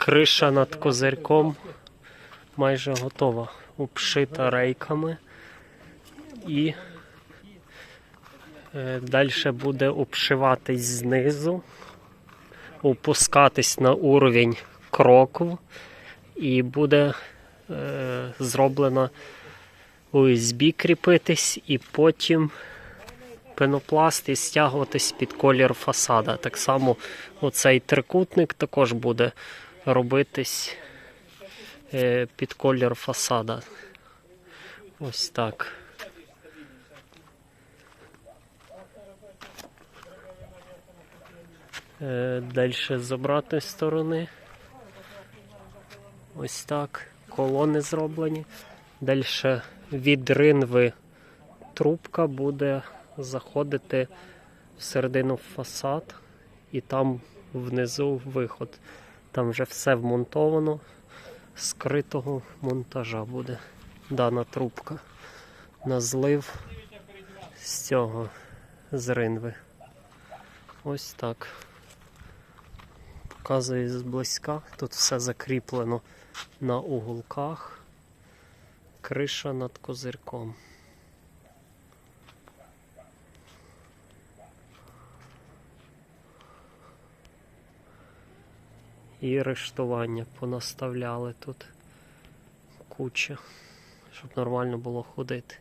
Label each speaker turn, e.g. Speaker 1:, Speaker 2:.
Speaker 1: Криша над козирьком майже готова. Обшита рейками. І далі буде обшиватись знизу, опускатись на уровень кроку, і буде е, зроблено USB кріпитись, і потім пенопласт і стягуватись під колір фасада. Так само оцей трикутник також буде робитись е, під колір фасада. Ось так. Далі з обратної сторони. Ось так. Колони зроблені. Далі від ринви трубка буде заходити всередину в фасад, і там внизу виход. Там вже все вмонтовано, скритого монтажа буде дана трубка. На злив з цього з ринви. Ось так. Показую зблизька. Тут все закріплено на уголках. Криша над козирком. І рештування понаставляли тут куча, щоб нормально було ходити.